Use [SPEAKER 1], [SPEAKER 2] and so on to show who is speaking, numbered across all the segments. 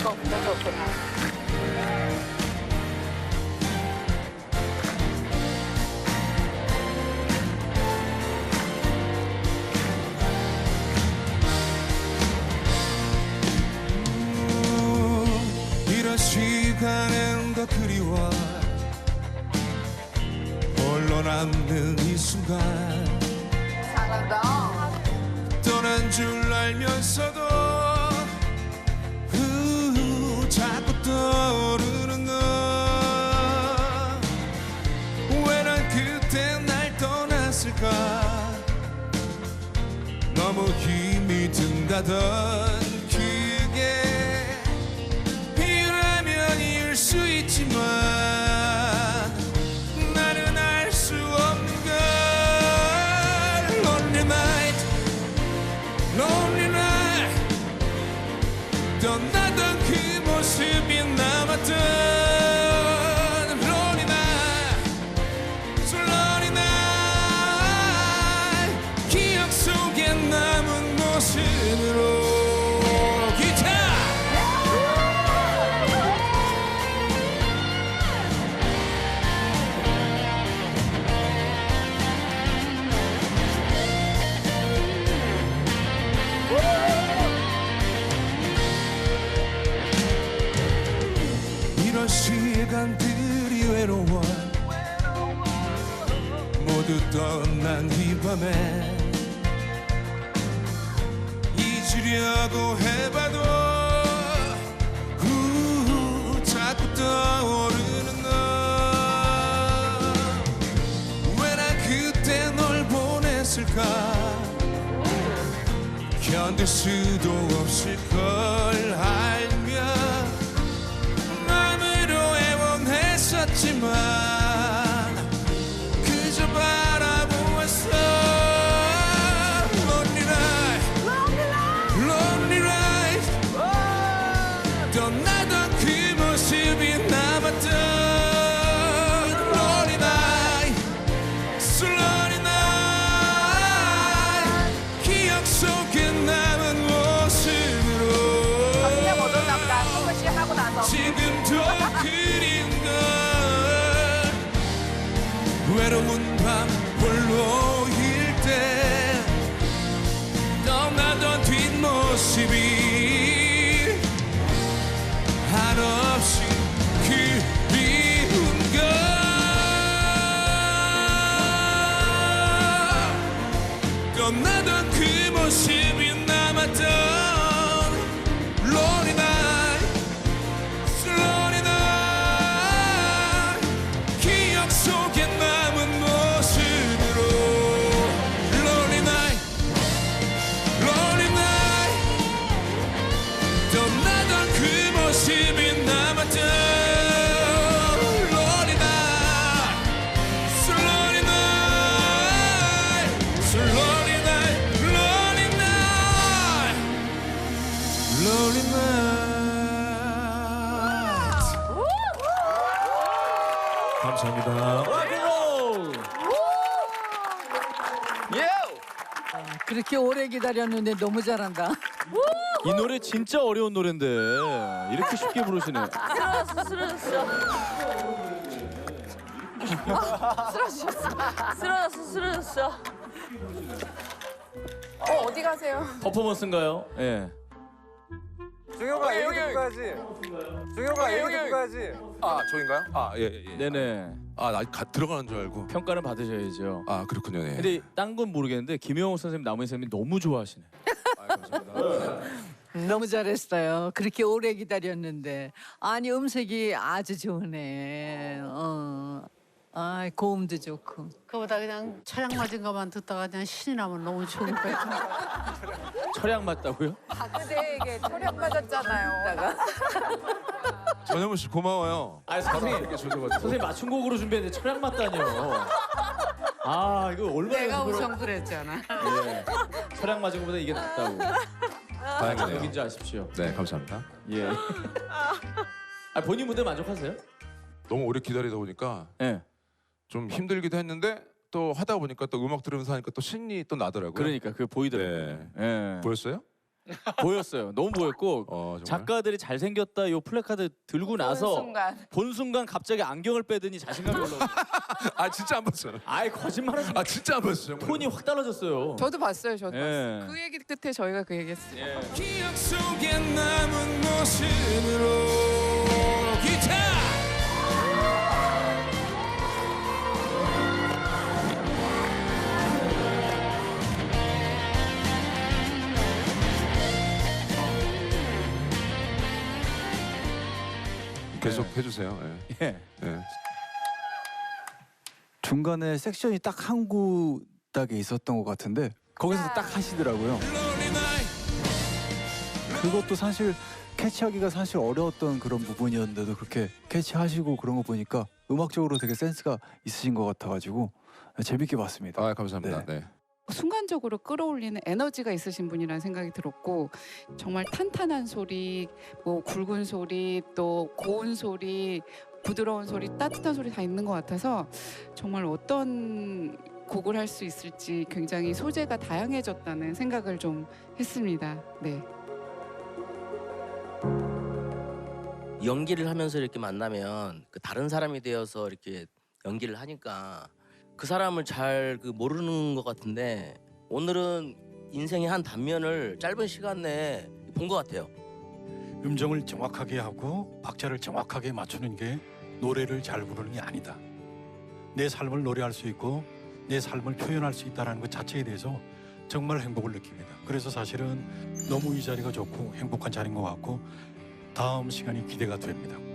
[SPEAKER 1] 아까 없어서
[SPEAKER 2] 너무 힘이 든다던 그게 이유라면 이을 수 있지만 떠나던 그 모습이 남았던
[SPEAKER 3] 그렇게 오래 기다렸는데 너무 잘한다.
[SPEAKER 4] 이 노래 진짜 어려운 노래인데 이렇게 쉽게 부르시네.
[SPEAKER 5] 쓰러졌어, 쓰러졌어. 쓰러졌어, 쓰러졌어, 쓰러졌어.
[SPEAKER 1] 어, 어디 가세요?
[SPEAKER 4] 퍼포먼스인가요? 예.
[SPEAKER 6] 중효가 가야지. 중효가 가야지.
[SPEAKER 7] 아 저인가요? 아 예 예. 예.
[SPEAKER 4] 네네.
[SPEAKER 7] 아나 들어가는 줄 알고.
[SPEAKER 4] 평가는 받으셔야죠.
[SPEAKER 7] 아 그렇군요. 네.
[SPEAKER 4] 근데 딴 건 모르겠는데 김영호 선생님, 남은 선생님 너무 좋아하시네.
[SPEAKER 7] 아, 감사합니다.
[SPEAKER 3] 너무 잘했어요. 그렇게 오래 기다렸는데 아니 음색이 아주 좋으네. 어. 아 고음도 좋고.
[SPEAKER 8] 그보다 그냥 차량 맞은 것만 듣다가 그냥 신이 나면 너무 것 같아.
[SPEAKER 4] 철양 맞다고요?
[SPEAKER 1] 박그대에게 철약 맞았잖아요.
[SPEAKER 7] 전현무 씨 고마워요.
[SPEAKER 4] 아니 선생님. 선생님 맞춤곡으로 준비했는데 철양 맞다니요. 아 이거 얼마나
[SPEAKER 8] 내가
[SPEAKER 4] 연습을-
[SPEAKER 8] 우선 그랬잖아.
[SPEAKER 4] 예. 철양 맞은 것보다 이게 낫다고.
[SPEAKER 7] 다행이네요.
[SPEAKER 4] 여긴지 아십시오.
[SPEAKER 7] 네 감사합니다.
[SPEAKER 4] 예. 아 본인 무대 만족하세요?
[SPEAKER 7] 너무 오래 기다리다 보니까
[SPEAKER 4] 예.
[SPEAKER 7] 좀 힘들기도 했는데 또 하다 보니까 또 음악 들으면서 하니까 또 신이 또 나더라고요.
[SPEAKER 4] 그러니까 그 보이더라고요.
[SPEAKER 7] 네.
[SPEAKER 4] 예.
[SPEAKER 7] 보였어요?
[SPEAKER 4] 보였어요. 너무 보였고
[SPEAKER 7] 어, 정말?
[SPEAKER 4] 작가들이 잘생겼다 이 플래카드 들고 나서
[SPEAKER 1] 순간
[SPEAKER 4] 본 순간 갑자기 안경을 빼더니 자신감이 올라오고
[SPEAKER 7] 아 진짜 안 봤어요.
[SPEAKER 4] 아이 거짓말하지 마.
[SPEAKER 7] 아 진짜 안 봤어요. 정말.
[SPEAKER 4] 톤이 확 달라졌어요.
[SPEAKER 1] 저도 봤어요. 저도
[SPEAKER 4] 예.
[SPEAKER 1] 봤어요. 그 얘기 끝에 저희가 그 얘기했어요.
[SPEAKER 4] 예.
[SPEAKER 2] 기억 속에 남은 모습으로 기타
[SPEAKER 7] 계속 해주세요. 예.
[SPEAKER 4] 예.
[SPEAKER 7] 예.
[SPEAKER 9] 중간에 섹션이 딱 한 구닥에 있었던 것 같은데 거기서 딱 하시더라고요. 그것도 사실 캐치하기가 사실 어려웠던 그런 부분이었는데도 그렇게 캐치하시고 그런 거 보니까 음악적으로 되게 센스가 있으신 것 같아가지고 재밌게 봤습니다.
[SPEAKER 7] 아 감사합니다. 네.
[SPEAKER 10] 순간적으로 끌어올리는 에너지가 있으신 분이라는 생각이 들었고 정말 탄탄한 소리, 뭐 굵은 소리, 또 고운 소리, 부드러운 소리, 따뜻한 소리 다 있는 것 같아서 정말 어떤 곡을 할 수 있을지 굉장히 소재가 다양해졌다는 생각을 좀 했습니다. 네.
[SPEAKER 11] 연기를 하면서 이렇게 만나면 그 다른 사람이 되어서 이렇게 연기를 하니까 그 사람을 잘 그 모르는 것 같은데 오늘은 인생의 한 단면을 짧은 시간 내에 본 것 같아요.
[SPEAKER 12] 음정을 정확하게 하고 박자를 정확하게 맞추는 게 노래를 잘 부르는 게 아니다. 내 삶을 노래할 수 있고 내 삶을 표현할 수 있다는 것 자체에 대해서 정말 행복을 느낍니다. 그래서 사실은 너무 이 자리가 좋고 행복한 자리인 것 같고 다음 시간이 기대가 됩니다.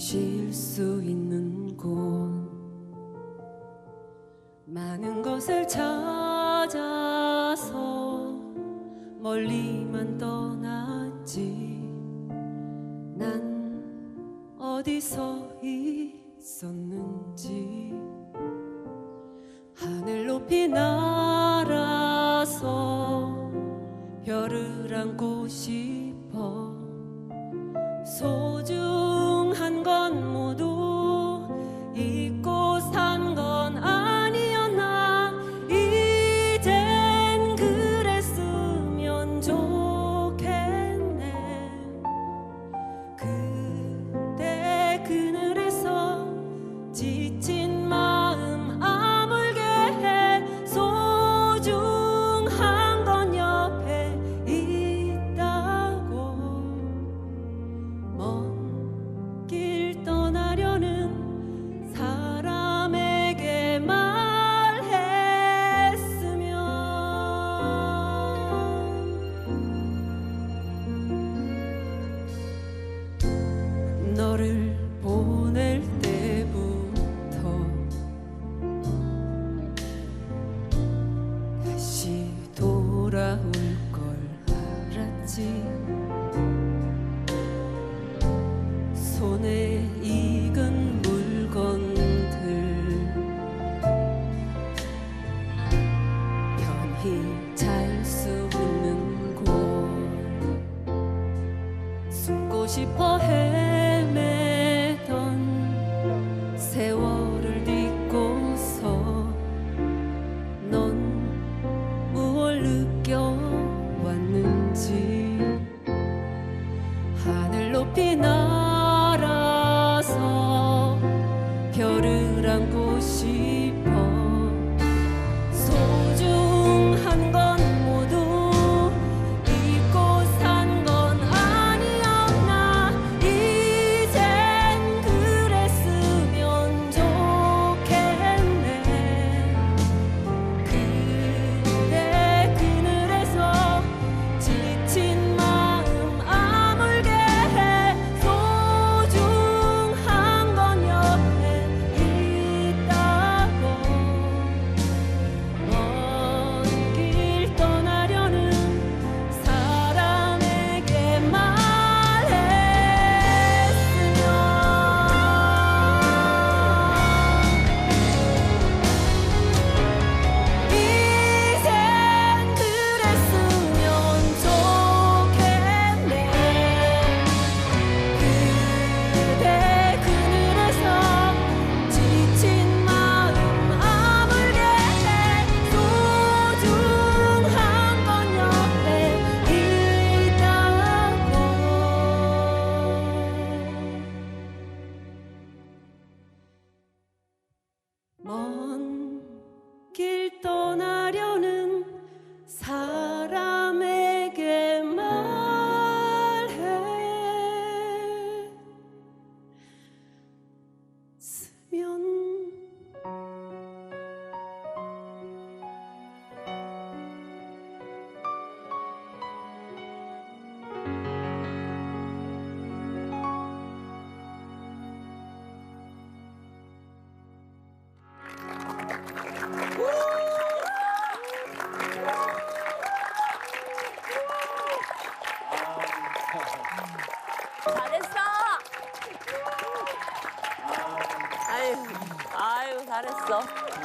[SPEAKER 5] 쉴 수 있는 곳. 많은 것을 찾아서 멀리만 떠났지. 난 어디서 있었는지. 하늘 높이 날아서 별을 안고 싶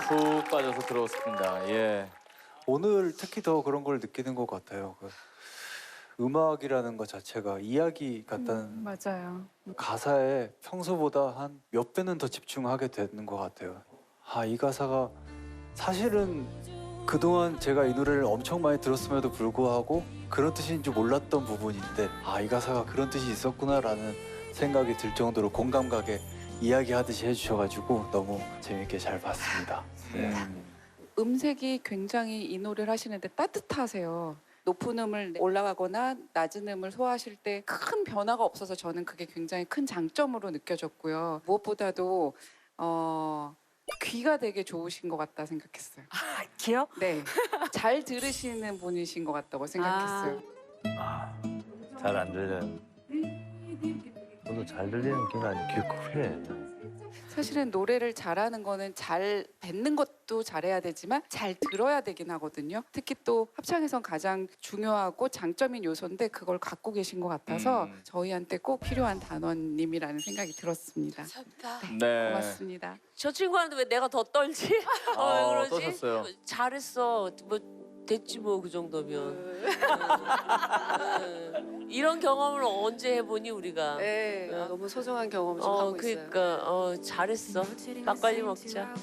[SPEAKER 4] 푹 빠져서 들어왔습니다. 예.
[SPEAKER 9] 오늘 특히 더 그런 걸 느끼는 것 같아요. 그 음악이라는 것 자체가 이야기 같다는
[SPEAKER 10] 맞아요.
[SPEAKER 9] 가사에 평소보다 한 몇 배는 더 집중하게 되는 것 같아요. 아, 이 가사가 사실은 그동안 제가 이 노래를 엄청 많이 들었음에도 불구하고 그런 뜻인 줄 몰랐던 부분인데 아, 이 가사가 그런 뜻이 있었구나라는 생각이 들 정도로 공감 가게 이야기하듯이 해주셔가지고 너무 재밌게 잘 봤습니다. 네.
[SPEAKER 10] 음색이 굉장히 이 노래를 하시는데 따뜻하세요. 높은 음을 올라가거나 낮은 음을 소화하실 때 큰 변화가 없어서 저는 그게 굉장히 큰 장점으로 느껴졌고요. 무엇보다도 어, 귀가 되게 좋으신 것 같다 생각했어요.
[SPEAKER 13] 귀여?
[SPEAKER 10] 네, 잘 들으시는 분이신 것 같다고 생각했어요.
[SPEAKER 14] 잘 안 들려요. 저도 잘 들리는 귀가 아니고 귀 크게.
[SPEAKER 10] 사실은 노래를 잘하는 거는 잘 뱉는 것도 잘해야 되지만 잘 들어야 되긴 하거든요. 특히 또 합창에선 가장 중요하고 장점인 요소인데 그걸 갖고 계신 것 같아서
[SPEAKER 4] 음.
[SPEAKER 10] 저희한테 꼭 필요한 단원님이라는 생각이 들었습니다.
[SPEAKER 13] 감사합니다.
[SPEAKER 4] 네.
[SPEAKER 10] 고맙습니다.
[SPEAKER 13] 저 친구한테 왜 내가 더 떨지? 어, 왜
[SPEAKER 4] 아,
[SPEAKER 13] 그러지?
[SPEAKER 4] 어떠셨어요?
[SPEAKER 13] 잘했어. 뭐 됐지 뭐 그 정도면. 응. 응. 이런 경험을 언제 해보니 우리가?
[SPEAKER 1] 네,
[SPEAKER 13] 어.
[SPEAKER 1] 너무 소중한 경험 좀
[SPEAKER 13] 어,
[SPEAKER 1] 하고 있어요.
[SPEAKER 13] 그러니까 어, 잘했어. 막걸리 먹자.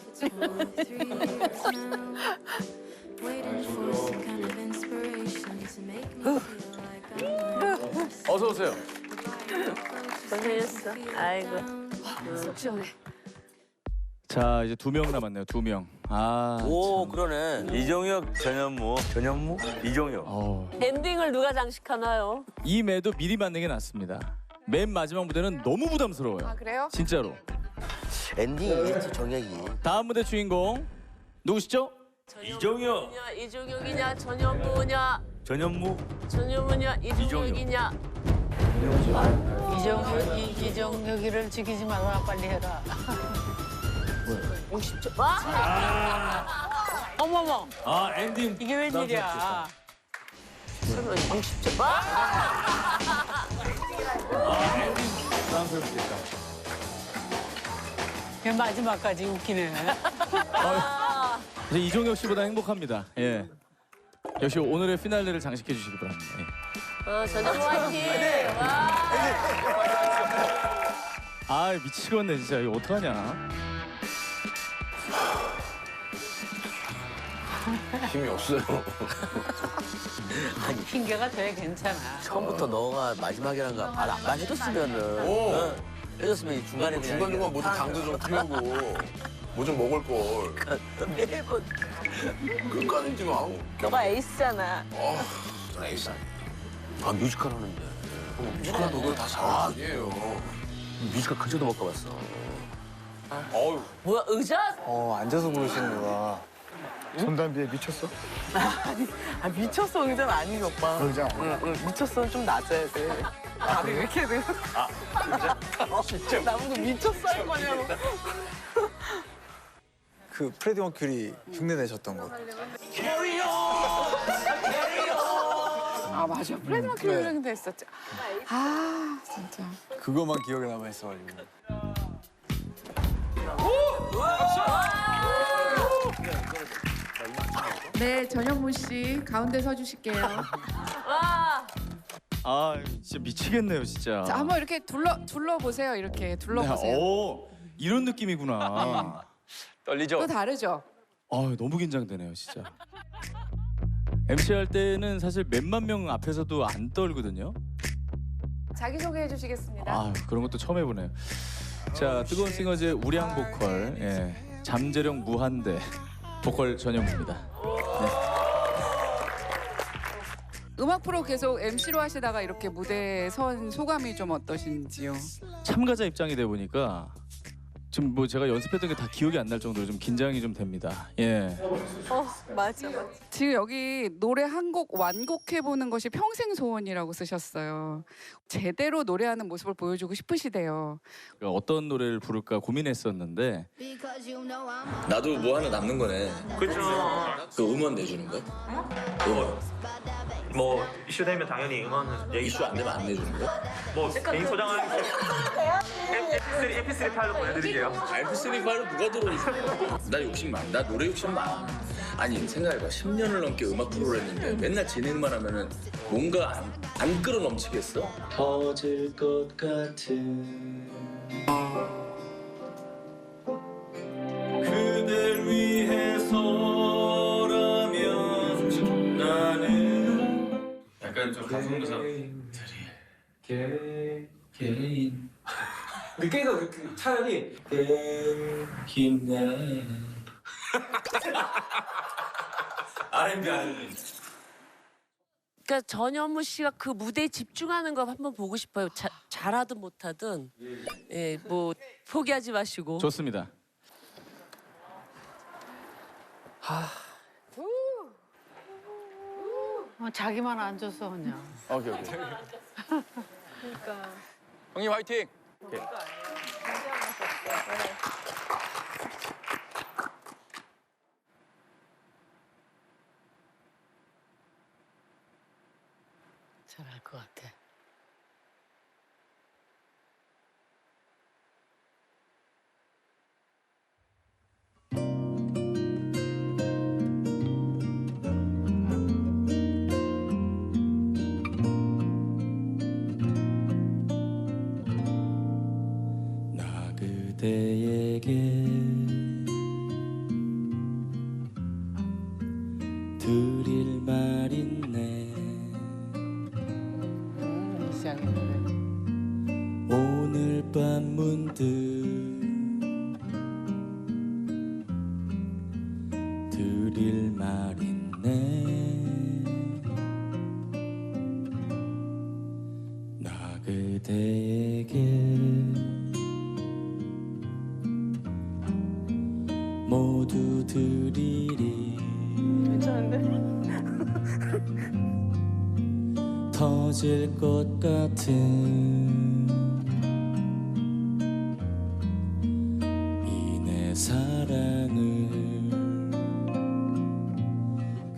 [SPEAKER 4] 어서 오세요.
[SPEAKER 13] 고생했어. 아이고.
[SPEAKER 1] 속 시원해.
[SPEAKER 4] 자 이제 두 명 남았네요. 두 명. 아.
[SPEAKER 11] 오
[SPEAKER 4] 참.
[SPEAKER 11] 그러네.
[SPEAKER 14] 이종혁, 전현무, 전현무, 이종혁.
[SPEAKER 4] 어.
[SPEAKER 13] 엔딩을 누가 장식하나요?
[SPEAKER 4] 이 매도 미리 맞는 게 낫습니다. 맨 마지막 무대는 너무 부담스러워요.
[SPEAKER 10] 아 그래요?
[SPEAKER 4] 진짜로.
[SPEAKER 11] 엔딩이겠지 정혁이.
[SPEAKER 4] 다음 무대 주인공 누구시죠?
[SPEAKER 14] 이종혁,
[SPEAKER 13] 이냐, 이종혁이냐, 전현무냐,
[SPEAKER 14] 전현무,
[SPEAKER 13] 전현무냐, 이종혁이냐.
[SPEAKER 8] 이정혁 이 이정혁이를 지키지 말라 빨리 해라.
[SPEAKER 13] 50초. 와! 어머머,
[SPEAKER 14] 아 엔딩.
[SPEAKER 8] 이게 웬일이야?
[SPEAKER 13] 설마 60초. 와!
[SPEAKER 4] 부담스럽겠다.
[SPEAKER 8] 그 마지막까지 웃기네.
[SPEAKER 4] 이제 이종혁 씨보다 행복합니다. 예. 역시 오늘의 피날레를 장식해 주시기 바랍니다. 예.
[SPEAKER 13] 어, 전현무 화이팅! 와!
[SPEAKER 4] 아 미치겠네 진짜 이거 어떡하냐.
[SPEAKER 7] 힘이 없어요.
[SPEAKER 8] 핑계가 돼 괜찮아.
[SPEAKER 11] 처음부터 너가 마지막이라는 거 말 안 해줬으면은. 어, 해줬으면 중간에 그냥
[SPEAKER 7] 중간중간 뭐좀 당도 좀 태우고 뭐 좀 먹을 걸.
[SPEAKER 11] 매번
[SPEAKER 7] 끝까지 지금 아우.
[SPEAKER 13] 너가 에이스잖아.
[SPEAKER 7] 어, 전 에이스 아니에요.
[SPEAKER 11] 아 뮤지컬 하는데.
[SPEAKER 7] 뮤지컬 노래 다 잘하는 아니에요.
[SPEAKER 11] 뮤지컬 근처도 못 가봤어.
[SPEAKER 7] 어우.
[SPEAKER 13] 뭐야, 의자?
[SPEAKER 9] 어, 앉아서 부르시는구나.
[SPEAKER 6] 손담비에 미쳤어?
[SPEAKER 1] 아 미쳤어 의자는 아니고 오빠.
[SPEAKER 6] 의자.
[SPEAKER 1] 응, 응, 미쳤어 좀 낮아야 돼. 다리 왜 이렇게 돼? 아 진짜? 나보고 미쳤어 할 거냐고.
[SPEAKER 6] 그 프레디 머큐리 흉내 내셨던 거.
[SPEAKER 10] 아 맞아. 프레드 머큐리도 했었죠. 아 진짜.
[SPEAKER 6] 그거만 기억에 남아 있어가지고.
[SPEAKER 10] 네 전현무 씨 가운데 서 주실게요.
[SPEAKER 13] 와!
[SPEAKER 4] 아 진짜 미치겠네요 진짜.
[SPEAKER 10] 자 한번 이렇게 둘러 둘러 보세요. 이렇게 둘러 보세요.
[SPEAKER 4] 네, 오 이런 느낌이구나.
[SPEAKER 14] 떨리죠?
[SPEAKER 10] 또 다르죠.
[SPEAKER 4] 아 너무 긴장되네요 진짜. MC 할 때는 사실 몇만 명 앞에서도 안 떨거든요.
[SPEAKER 10] 자기 소개해 주시겠습니다.
[SPEAKER 4] 아 그런 것도 처음 해보네요. 자 뜨거운 싱어즈의 우량 보컬 예, 잠재력 무한대 보컬 전현무입니다.
[SPEAKER 10] 음악 프로 계속 MC로 하시다가 이렇게 무대에 선 소감이 좀 어떠신지요?
[SPEAKER 4] 참가자 입장이 돼 보니까 지금 뭐 제가 연습했던 게 다 기억이 안 날 정도로 좀 긴장이 좀 됩니다. 예.
[SPEAKER 1] 어 맞아 맞아.
[SPEAKER 10] 지금 여기 노래 한 곡 완곡해 보는 것이 평생 소원이라고 쓰셨어요. 제대로 노래하는 모습을 보여주고 싶으시대요.
[SPEAKER 4] 그러니까 어떤 노래를 부를까 고민했었는데
[SPEAKER 14] 나도 뭐 하나 남는 거네. 그렇죠. 그 음원 내주는 거야? 음원.
[SPEAKER 15] 뭐 이슈 되면 당연히 응원 얘기 이슈 안 되면 안 내주는 거? 뭐 개인 소장하는 MP3 MP3 파일로 보내드릴게 요.
[SPEAKER 4] MP3 파일은 누가 들어오지? 나 욕심 많아. 나 노래 욕심 많아. 아니 생각해봐. 10년을 넘게 음악 프로를 했는데 맨날 진행만 하면은 뭔가 안, 안 끌어 넘치겠어? 터질 것 같은 그댈 위해서라면 나는
[SPEAKER 6] 약간 좀 감성도사
[SPEAKER 4] 개 개인
[SPEAKER 16] 늦게가 차라리
[SPEAKER 4] 힘나 R&B R&B
[SPEAKER 13] 그러니까 전현무 씨가 그 무대에 집중하는 거 한번 보고 싶어요. 자, 잘하든 못하든 예, 뭐 포기하지 마시고.
[SPEAKER 6] 좋습니다.
[SPEAKER 8] 어, 자기만 앉아서 그냥.
[SPEAKER 6] 오케이 오케이.
[SPEAKER 8] 그러니까.
[SPEAKER 6] 형님 화이팅.
[SPEAKER 13] 잘
[SPEAKER 4] 드릴 말 있네. 오늘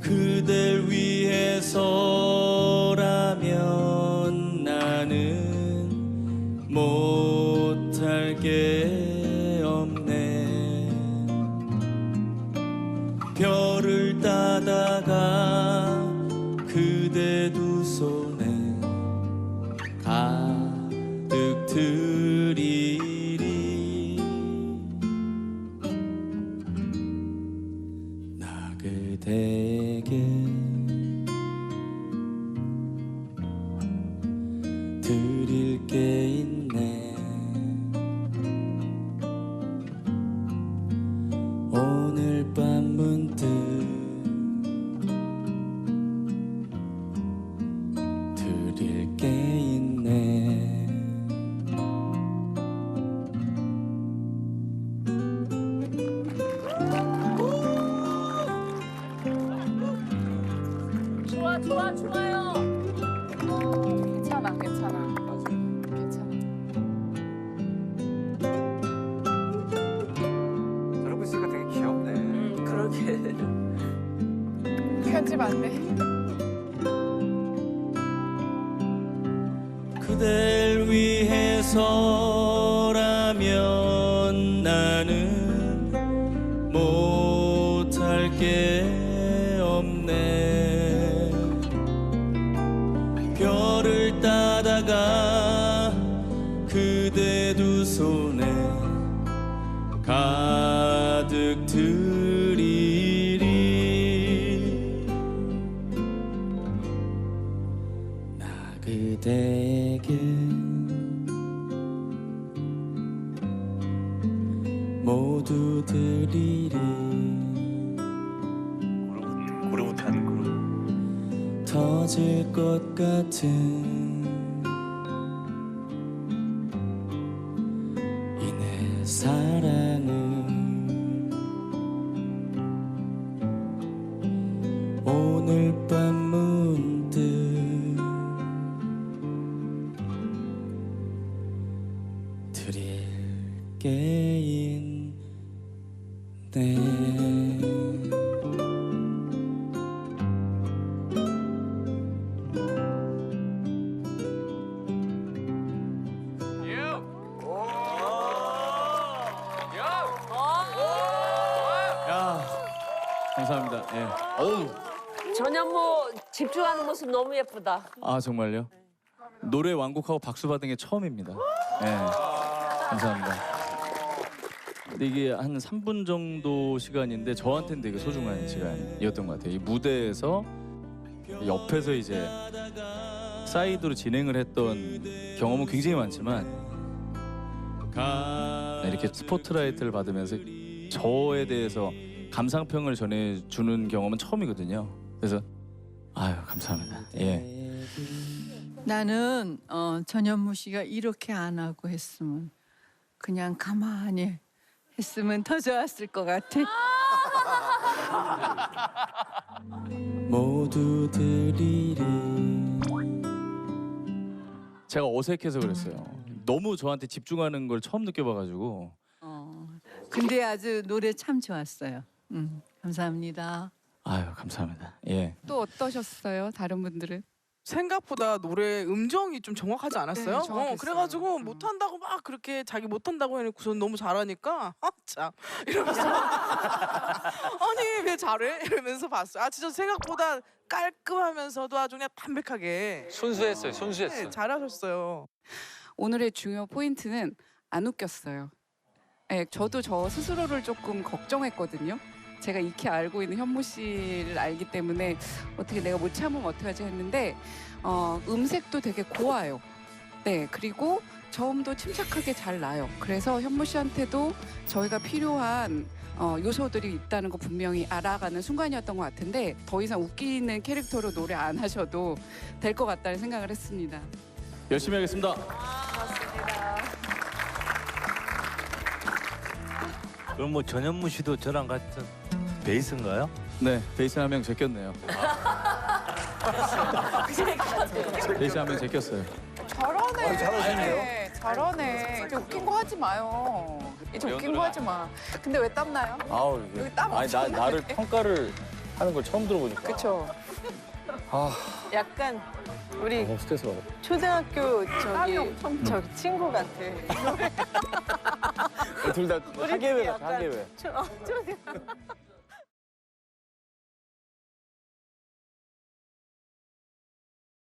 [SPEAKER 4] 그댈 위해 드릴 그대에게 모두 드리리
[SPEAKER 15] 고려 못하는 그룹.
[SPEAKER 4] 터질 것 같은
[SPEAKER 13] 모습 너무 예쁘다.
[SPEAKER 4] 아 정말요? 노래 완곡하고 박수 받은 게 처음입니다. 예. 감사합니다. 근데 이게 한 3분 정도 시간인데 저한테는 되게 소중한 시간이었던 것 같아요. 이 무대에서 옆에서 이제 사이드로 진행을 했던 경험은 굉장히 많지만 네, 이렇게 스포트라이트를 받으면서 저에 대해서 감상평을 전해주는 경험은 처음이거든요. 그래서 아유 감사합니다. 예.
[SPEAKER 3] 나는 어, 전현무 씨가 이렇게 안 하고 했으면 그냥 가만히 했으면 더 좋았을 것 같아.
[SPEAKER 4] 모두들이 제가 어색해서 그랬어요. 너무 저한테 집중하는 걸 처음 느껴봐가지고
[SPEAKER 3] 어, 근데 아주 노래 참 좋았어요. 음, 감사합니다.
[SPEAKER 4] 아유 감사합니다. 예.
[SPEAKER 10] 또 어떠셨어요? 다른 분들은?
[SPEAKER 1] 생각보다 노래 음정이 좀 정확하지 않았어요?
[SPEAKER 10] 네, 정확했어요.
[SPEAKER 1] 어, 그래가지고 못한다고 막 그렇게 자기 못한다고 해놓고선 너무 잘하니까 아참 이러면서 아니 왜 잘해? 이러면서 봤어요. 아 진짜 생각보다 깔끔하면서도 아주 그냥 담백하게
[SPEAKER 6] 순수했어요. 순수했어.
[SPEAKER 1] 네, 잘하셨어요.
[SPEAKER 10] 오늘의 중요 포인트는 안 웃겼어요. 네, 저도 저 스스로를 조금 걱정했거든요. 제가 익히 알고 있는 현무 씨를 알기 때문에 어떻게 내가 못 참으면 어떡하지 했는데 어, 음색도 되게 고와요. 네, 그리고 저음도 침착하게 잘 나요. 그래서 현무 씨한테도 저희가 필요한 어, 요소들이 있다는 거 분명히 알아가는 순간이었던 것 같은데 더 이상 웃기는 캐릭터로 노래 안 하셔도 될 것 같다는 생각을 했습니다.
[SPEAKER 4] 열심히 하겠습니다.
[SPEAKER 14] 그럼 뭐 전현무 씨도 저랑 같은 베이스인가요?
[SPEAKER 4] 네 베이스 한 명 제꼈네요. 베이스 한 명 제꼈어요.
[SPEAKER 17] 잘하네.
[SPEAKER 4] 아, 잘하시네요.
[SPEAKER 17] 네, 잘하네. 이렇게 웃긴 거 하지 마요. 이제 웃긴 거 하지 마. 근데 왜 땀나요?
[SPEAKER 9] 아우 이게
[SPEAKER 17] 여기 땀
[SPEAKER 9] 아니 나
[SPEAKER 17] 엄청
[SPEAKER 9] 나를. 평가를 하는 걸 처음 들어보니까.
[SPEAKER 17] 그쵸.
[SPEAKER 9] 아
[SPEAKER 1] 약간 우리
[SPEAKER 9] 너무 스트레스 받아.
[SPEAKER 1] 초등학교 저기
[SPEAKER 17] 엄청
[SPEAKER 1] 저기 친구 같아.
[SPEAKER 9] 둘다
[SPEAKER 1] 약간
[SPEAKER 9] 같아 하계회.
[SPEAKER 1] 초- 어, 초등-